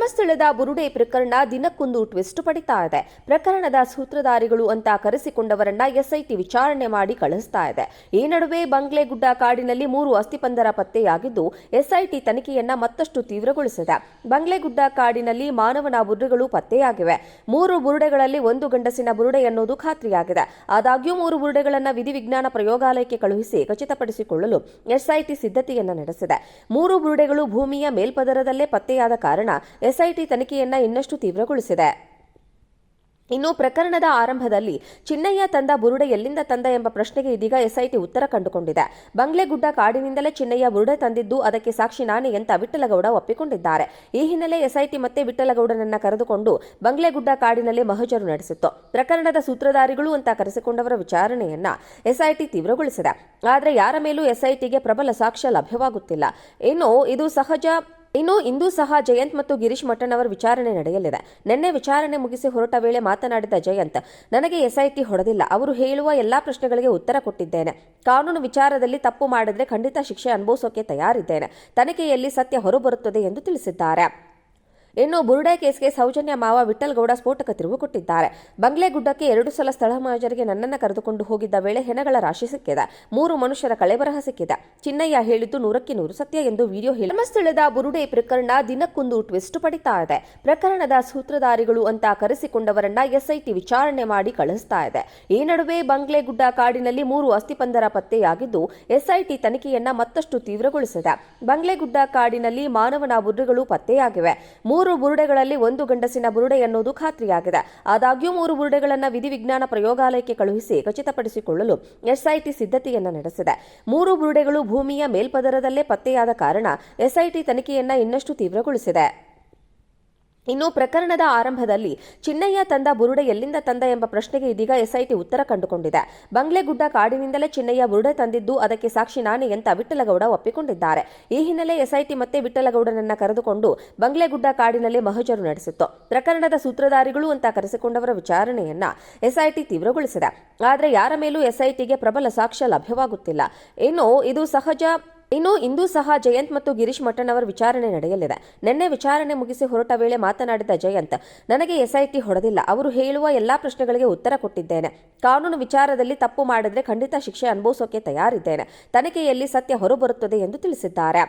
ಧರ್ಮಸ್ಥಳದ ಬುರುಡೆ ಪ್ರಕರಣ ದಿನಕ್ಕೊಂದು ಟ್ವಿಸ್ಟ್ ಪಡಿತಾ ಇದೆ. ಪ್ರಕರಣದ ಸೂತ್ರಧಾರಿಗಳು ಅಂತ ಕರೆಸಿಕೊಂಡವರನ್ನ ಎಸ್ಐಟಿ ವಿಚಾರಣೆ ಮಾಡಿ ಕಳಿಸ್ತಾ ಇದೆ. ಈ ನಡುವೆ ಬಂಗ್ಲೆಗುಡ್ಡ ಕಾಡಿನಲ್ಲಿ ಮೂರು ಅಸ್ಥಿಪಂದರ ಪತ್ತೆಯಾಗಿದ್ದು, ಎಸ್ಐಟಿ ತನಿಖೆಯನ್ನ ಮತ್ತಷ್ಟು ತೀವ್ರಗೊಳಿಸಿದೆ. ಬಂಗ್ಲೆಗುಡ್ಡ ಕಾಡಿನಲ್ಲಿ ಮಾನವನ ಬುರುಡೆಗಳು ಪತ್ತೆಯಾಗಿವೆ. ಮೂರು ಬುರುಡೆಗಳಲ್ಲಿ ಒಂದು ಗಂಡಸಿನ ಬುರುಡೆ ಅನ್ನೋದು ಖಾತ್ರಿಯಾಗಿದೆ. ಆದಾಗ್ಯೂ ಮೂರು ಬುರುಡೆಗಳನ್ನು ವಿಧಿವಿಜ್ಞಾನ ಪ್ರಯೋಗಾಲಯಕ್ಕೆ ಕಳುಹಿಸಿ ಖಚಿತಪಡಿಸಿಕೊಳ್ಳಲು ಎಸ್ಐಟಿ ಸಿದ್ಧತೆಯನ್ನ ನಡೆಸಿದೆ. ಮೂರು ಬುರುಡೆಗಳು ಭೂಮಿಯ ಮೇಲ್ಪದರದಲ್ಲೇ ಪತ್ತೆಯಾದ ಕಾರಣ ಎಸ್ಐಟಿ ತನಿಖೆಯನ್ನ ಇನ್ನಷ್ಟು ತೀವ್ರಗೊಳಿಸಿದೆ. ಇನ್ನು ಪ್ರಕರಣದ ಆರಂಭದಲ್ಲಿ ಚಿನ್ನಯ್ಯ ತಂದ ಬುರುಡೆ ಎಲ್ಲಿಂದ ತಂದ ಎಂಬ ಪ್ರಶ್ನೆಗೆ ಇದೀಗ ಎಸ್ಐಟಿ ಉತ್ತರ ಕಂಡುಕೊಂಡಿದೆ. ಬಂಗ್ಲೆಗುಡ್ಡ ಕಾಡಿನಿಂದಲೇ ಚಿನ್ನಯ್ಯ ಬುರುಡೆ ತಂದಿದ್ದು ಅದಕ್ಕೆ ಸಾಕ್ಷಿ ನಾನೇ ಅಂತ ವಿಠಲಗೌಡ ಒಪ್ಪಿಕೊಂಡಿದ್ದಾರೆ. ಈ ಹಿನ್ನೆಲೆ ಎಸ್ಐಟಿ ಮತ್ತೆ ವಿಠಲಗೌಡನನ್ನ ಕರೆದುಕೊಂಡು ಬಂಗ್ಲೆಗುಡ್ಡ ಕಾಡಿನಲ್ಲಿ ಮಹಜರು ನಡೆಸಿತ್ತು. ಪ್ರಕರಣದ ಸೂತ್ರಧಾರಿಗಳು ಅಂತ ಕರೆಸಿಕೊಂಡವರ ವಿಚಾರಣೆಯನ್ನ ಎಸ್ಐಟಿ ತೀವ್ರಗೊಳಿಸಿದೆ. ಆದರೆ ಯಾರ ಮೇಲೂ ಎಸ್ಐಟಿಗೆ ಪ್ರಬಲ ಸಾಕ್ಷ್ಯ ಲಭ್ಯವಾಗುತ್ತಿಲ್ಲ. ಇನ್ನು ಇದು ಸಹಜ ಇನ್ನು ಇಂದು ಸಹ ಜಯಂತ್ ಮತ್ತು ಗಿರೀಶ್ ಮಠನ್ ಅವರ ವಿಚಾರಣೆ ನಡೆಯಲಿದೆ. ನಿನ್ನೆ ವಿಚಾರಣೆ ಮುಗಿಸಿ ಹೊರಟ ವೇಳೆ ಮಾತನಾಡಿದ ಜಯಂತ್, ನನಗೆ ಎಸ್ಐಟಿ ಹೊಡೆದಿಲ್ಲ. ಅವರು ಹೇಳುವ ಎಲ್ಲಾ ಪ್ರಶ್ನೆಗಳಿಗೆ ಉತ್ತರ ಕೊಟ್ಟಿದ್ದೇನೆ. ಕಾನೂನು ವಿಚಾರದಲ್ಲಿ ತಪ್ಪು ಮಾಡಿದ್ರೆ ಖಂಡಿತ ಶಿಕ್ಷೆ ಅನುಭವಿಸೋಕೆ ತಯಾರಿದ್ದೇನೆ. ತನಿಖೆಯಲ್ಲಿ ಸತ್ಯ ಹೊರಬರುತ್ತದೆ ಎಂದು ತಿಳಿಸಿದ್ದಾರೆ. ಇನ್ನು ಬುರುಡೆ ಕೇಸ್ಗೆ ಸೌಜನ್ಯ ಮಾವ ವಿಠಲ್ಗೌಡ ಸ್ಫೋಟಕ ತಿರುವು ಕೊಟ್ಟಿದ್ದಾರೆ. ಬಂಗ್ಲೆಗುಡ್ಡಕ್ಕೆ ಎರಡು ಸಲ ಸ್ಥಳ ಮಾಜರಿಗೆ ನನ್ನನ್ನು ಕರೆದುಕೊಂಡು ಹೋಗಿದ್ದ ವೇಳೆ ಹೆಣಗಳ ರಾಶಿ ಸಿಕ್ಕಿದೆ. ಮೂರು ಮನುಷ್ಯರ ಕಳೆಬರಹ ಸಿಕ್ಕಿದೆ. ಚಿನ್ನಯ್ಯ ಹೇಳಿದ್ದು ನೂರಕ್ಕೆ ನೂರು ಸತ್ಯ ಎಂದು ವಿಡಿಯೋ ಹೇಳಿ ಧರ್ಮಸ್ಥಳದ ಬುರುಡೆ ಪ್ರಕರಣ ದಿನಕ್ಕೊಂದು ಟ್ವಿಸ್ಟ್ ಪಡಿತಾ ಇದೆ. ಪ್ರಕರಣದ ಸೂತ್ರಧಾರಿಗಳು ಅಂತ ಕರೆಸಿಕೊಂಡವರನ್ನ ಎಸ್ಐಟಿ ವಿಚಾರಣೆ ಮಾಡಿ ಕಳಿಸ್ತಾ ಇದೆ. ಈ ನಡುವೆ ಬಂಗ್ಲೆಗುಡ್ಡ ಕಾಡಿನಲ್ಲಿ ಮೂರು ಅಸ್ಥಿಪಂದರ ಪತ್ತೆಯಾಗಿದ್ದು, ಎಸ್ಐಟಿ ತನಿಖೆಯನ್ನ ಮತ್ತಷ್ಟು ತೀವ್ರಗೊಳಿಸಿದೆ. ಬಂಗ್ಲೆಗುಡ್ಡ ಕಾಡಿನಲ್ಲಿ ಮಾನವನ ಬುರುಡೆಗಳು ಪತ್ತೆಯಾಗಿವೆ. ಮೂರು ಬುರುಡೆಗಳಲ್ಲಿ ಒಂದು ಗಂಡಸಿನ ಬುರುಡೆ ಎನ್ನುವುದು ಖಾತ್ರಿಯಾಗಿದೆ. ಆದಾಗ್ಯೂ ಮೂರು ಬುರುಡೆಗಳನ್ನು ವಿಧಿವಿಜ್ಞಾನ ಪ್ರಯೋಗಾಲಯಕ್ಕೆ ಕಳುಹಿಸಿ ಖಚಿತಪಡಿಸಿಕೊಳ್ಳಲು ಎಸ್ಐಟಿ ಸಿದ್ಧತೆಯನ್ನು ನಡೆಸಿದೆ. ಮೂರು ಬುರುಡೆಗಳು ಭೂಮಿಯ ಮೇಲ್ಪದರದಲ್ಲೇ ಪತ್ತೆಯಾದ ಕಾರಣ ಎಸ್ಐಟಿ ತನಿಖೆಯನ್ನು ಇನ್ನಷ್ಟು ತೀವ್ರಗೊಳಿಸಿದೆ. ಇನ್ನು ಪ್ರಕರಣದ ಆರಂಭದಲ್ಲಿ ಚಿನ್ನಯ್ಯ ತಂದ ಬುರುಡೆ ಎಲ್ಲಿಂದ ತಂದ ಎಂಬ ಪ್ರಶ್ನೆಗೆ ಇದೀಗ ಎಸ್ಐಟಿ ಉತ್ತರ ಕಂಡುಕೊಂಡಿದೆ. ಬಂಗ್ಲೆಗುಡ್ಡ ಕಾಡಿನಿಂದಲೇ ಚಿನ್ನಯ್ಯ ಬುರುಡೆ ತಂದಿದ್ದು ಅದಕ್ಕೆ ಸಾಕ್ಷಿ ನಾನೇ ಅಂತ ವಿಠಲಗೌಡ ಒಪ್ಪಿಕೊಂಡಿದ್ದಾರೆ. ಈ ಹಿನ್ನೆಲೆ ಎಸ್ಐಟಿ ಮತ್ತೆ ವಿಠಲಗೌಡನನ್ನ ಕರೆದುಕೊಂಡು ಬಂಗ್ಲೆಗುಡ್ಡ ಕಾಡಿನಲ್ಲಿ ಮಹಜರು ನಡೆಸಿತ್ತು. ಪ್ರಕರಣದ ಸೂತ್ರಧಾರಿಗಳು ಅಂತ ಕರೆಸಿಕೊಂಡವರ ವಿಚಾರಣೆಯನ್ನ ಎಸ್ಐಟಿ ತೀವ್ರಗೊಳಿಸಿದೆ. ಆದರೆ ಯಾರ ಮೇಲೂ ಎಸ್ಐಟಿಗೆ ಪ್ರಬಲ ಸಾಕ್ಷ್ಯ ಲಭ್ಯವಾಗುತ್ತಿಲ್ಲ. ಇನ್ನು ಇದು ಸಹಜ ಇನ್ನು ಇಂದು ಸಹ ಜಯಂತ್ ಮತ್ತು ಗಿರೀಶ್ ಮಠನ್ ಅವರ ವಿಚಾರಣೆ ನಡೆಯಲಿದೆ. ನಿನ್ನೆ ವಿಚಾರಣೆ ಮುಗಿಸಿ ಹೊರಟ ವೇಳೆ ಮಾತನಾಡಿದ ಜಯಂತ್, ನನಗೆ ಎಸ್ಐಟಿ ಹೊಡೆದಿಲ್ಲ. ಅವರು ಹೇಳುವ ಎಲ್ಲಾ ಪ್ರಶ್ನೆಗಳಿಗೆ ಉತ್ತರ ಕೊಟ್ಟಿದ್ದೇನೆ. ಕಾನೂನು ವಿಚಾರದಲ್ಲಿ ತಪ್ಪು ಮಾಡಿದ್ರೆ ಖಂಡಿತ ಶಿಕ್ಷೆ ಅನುಭವಿಸೋಕೆ ತಯಾರಿದ್ದೇನೆ. ತನಿಖೆಯಲ್ಲಿ ಸತ್ಯ ಹೊರಬರುತ್ತದೆ ಎಂದು ತಿಳಿಸಿದ್ದಾರೆ.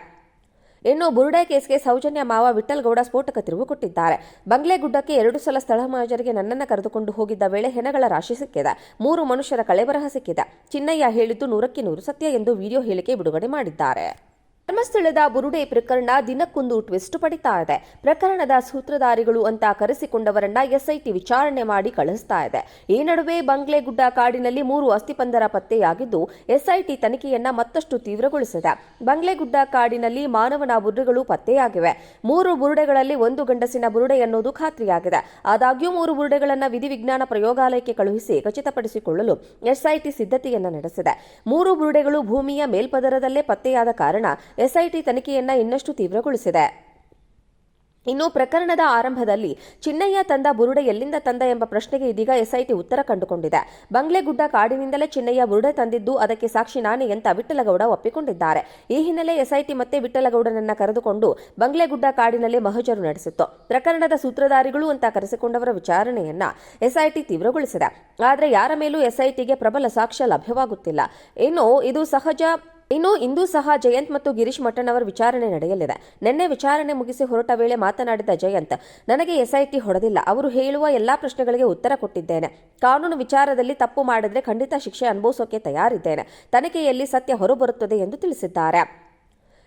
ಇನ್ನು ಬುರುಡೆ ಕೇಸ್ಗೆ ಸೌಜನ್ಯ ಮಾವ ವಿಠಲ್ಗೌಡ ಸ್ಫೋಟಕ ತಿರುವು ಕೊಟ್ಟಿದ್ದಾರೆ. ಬಂಗ್ಲೆಗುಡ್ಡಕ್ಕೆ ಎರಡು ಸಲ ಸ್ಥಳ ಮಾಜರಿಗೆ ನನ್ನನ್ನು ಕರೆದುಕೊಂಡು ಹೋಗಿದ್ದ ವೇಳೆ ಹೆಣಗಳ ರಾಶಿ ಸಿಕ್ಕಿದೆ. ಮೂರು ಮನುಷ್ಯರ ಕಳೆಬರಹ ಸಿಕ್ಕಿದೆ. ಚಿನ್ನಯ್ಯ ಹೇಳಿದ್ದು ನೂರಕ್ಕೆ ನೂರು ಸತ್ಯ ಎಂದು ವಿಡಿಯೋ ಹೇಳಿಕೆ ಬಿಡುಗಡೆ ಮಾಡಿದ್ದಾರೆ. ಧರ್ಮಸ್ಥಳದ ಬುರುಡೆ ಪ್ರಕರಣ ದಿನಕ್ಕೊಂದು ಟ್ವಿಸ್ಟ್ ಪಡಿತಾ ಇದೆ. ಪ್ರಕರಣದ ಸೂತ್ರಧಾರಿಗಳು ಅಂತ ಕರೆಸಿಕೊಂಡವರನ್ನ ಎಸ್ಐಟಿ ವಿಚಾರಣೆ ಮಾಡಿ ಕಳಿಸ್ತಾ ಇದೆ. ಈ ನಡುವೆ ಬಂಗ್ಲೆಗುಡ್ಡ ಕಾಡಿನಲ್ಲಿ ಮೂರು ಅಸ್ಥಿಪಂದರ ಪತ್ತೆಯಾಗಿದ್ದು, ಎಸ್ಐಟಿ ತನಿಖೆಯನ್ನ ಮತ್ತಷ್ಟು ತೀವ್ರಗೊಳಿಸಿದೆ. ಬಂಗ್ಲೆಗುಡ್ಡ ಕಾಡಿನಲ್ಲಿ ಮಾನವನ ಬುರುಡೆಗಳು ಪತ್ತೆಯಾಗಿವೆ. ಮೂರು ಬುರುಡೆಗಳಲ್ಲಿ ಒಂದು ಗಂಡಸಿನ ಬುರುಡೆ ಎನ್ನುವುದು ಖಾತ್ರಿಯಾಗಿದೆ. ಆದಾಗ್ಯೂ ಮೂರು ಬುರುಡೆಗಳನ್ನು ವಿಧಿವಿಜ್ಞಾನ ಪ್ರಯೋಗಾಲಯಕ್ಕೆ ಕಳುಹಿಸಿ ಖಚಿತಪಡಿಸಿಕೊಳ್ಳಲು ಎಸ್ಐಟಿ ಸಿದ್ಧತೆಯನ್ನು ನಡೆಸಿದೆ. ಮೂರು ಬುರುಡೆಗಳು ಭೂಮಿಯ ಮೇಲ್ಪದರದಲ್ಲೇ ಪತ್ತೆಯಾದ ಕಾರಣ ಎಸ್ಐಟಿ ತನಿಖೆಯನ್ನ ಇನ್ನಷ್ಟು ತೀವ್ರಗೊಳಿಸಿದೆ. ಇನ್ನು ಪ್ರಕರಣದ ಆರಂಭದಲ್ಲಿ ಚಿನ್ನಯ್ಯ ತಂದ ಬುರುಡೆ ಎಲ್ಲಿಂದ ತಂದ ಎಂಬ ಪ್ರಶ್ನೆಗೆ ಇದೀಗ ಎಸ್ಐಟಿ ಉತ್ತರ ಕಂಡುಕೊಂಡಿದೆ. ಬಂಗ್ಲೆಗುಡ್ಡ ಕಾಡಿನಿಂದಲೇ ಚಿನ್ನಯ್ಯ ಬುರುಡೆ ತಂದಿದ್ದು ಅದಕ್ಕೆ ಸಾಕ್ಷಿ ನಾನೇ ಅಂತ ವಿಠಲಗೌಡ ಒಪ್ಪಿಕೊಂಡಿದ್ದಾರೆ. ಈ ಹಿನ್ನೆಲೆ ಎಸ್ಐಟಿ ಮತ್ತೆ ವಿಠಲಗೌಡನನ್ನ ಕರೆದುಕೊಂಡು ಬಂಗ್ಲೆಗುಡ್ಡ ಕಾಡಿನಲ್ಲಿ ಮಹಜರು ನಡೆಸಿತ್ತು. ಪ್ರಕರಣದ ಸೂತ್ರಧಾರಿಗಳು ಅಂತ ಕರೆಸಿಕೊಂಡವರ ವಿಚಾರಣೆಯನ್ನ ಎಸ್ಐಟಿ ತೀವ್ರಗೊಳಿಸಿದೆ. ಆದರೆ ಯಾರ ಮೇಲೂ ಎಸ್ಐಟಿಗೆ ಪ್ರಬಲ ಸಾಕ್ಷ್ಯ ಲಭ್ಯವಾಗುತ್ತಿಲ್ಲ. ಇನ್ನು ಇದು ಸಹಜ ಇನ್ನು ಇಂದು ಸಹ ಜಯಂತ್ ಮತ್ತು ಗಿರೀಶ್ ಮಠನ್ ಅವರ ವಿಚಾರಣೆ ನಡೆಯಲಿದೆ. ನಿನ್ನೆ ವಿಚಾರಣೆ ಮುಗಿಸಿ ಹೊರಟ ವೇಳೆ ಮಾತನಾಡಿದ ಜಯಂತ್, ನನಗೆ ಎಸ್ಐಟಿ ಹೊಡೆದಿಲ್ಲ. ಅವರು ಹೇಳುವ ಎಲ್ಲಾ ಪ್ರಶ್ನೆಗಳಿಗೆ ಉತ್ತರ ಕೊಟ್ಟಿದ್ದೇನೆ. ಕಾನೂನು ವಿಚಾರದಲ್ಲಿ ತಪ್ಪು ಮಾಡಿದ್ರೆ ಖಂಡಿತ ಶಿಕ್ಷೆ ಅನುಭವಿಸೋಕೆ ತಯಾರಿದ್ದೇನೆ. ತನಿಖೆಯಲ್ಲಿ ಸತ್ಯ ಹೊರಬರುತ್ತದೆ ಎಂದು ತಿಳಿಸಿದ್ದಾರೆ.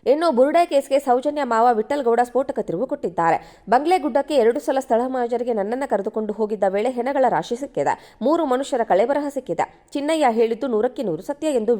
ಇನ್ನು ಬುರುಡೆ ಕೇಸ್ಗೆ ಸೌಜನ್ಯ ಮಾವ ವಿಠಲ್ ಗೌಡ ಸ್ಫೋಟಕ ತಿರುವು ಕೊಟ್ಟಿದ್ದಾರೆ. ಬಂಗ್ಲೆಗುಡ್ಡಕ್ಕೆ ಎರಡು ಸಲ ಸ್ಥಳ ಮಾಜರಿಗೆ ನನ್ನನ್ನು ಕರೆದುಕೊಂಡು ಹೋಗಿದ್ದ ವೇಳೆ ಹೆಣಗಳ ರಾಶಿ ಸಿಕ್ಕಿದೆ. ಮೂರು ಮನುಷ್ಯರ ಕಳೆಬರಹ ಸಿಕ್ಕಿದೆ. ಚಿನ್ನಯ್ಯ ಹೇಳಿದ್ದು ನೂರಕ್ಕೆ ನೂರು ಸತ್ಯ ಎಂದು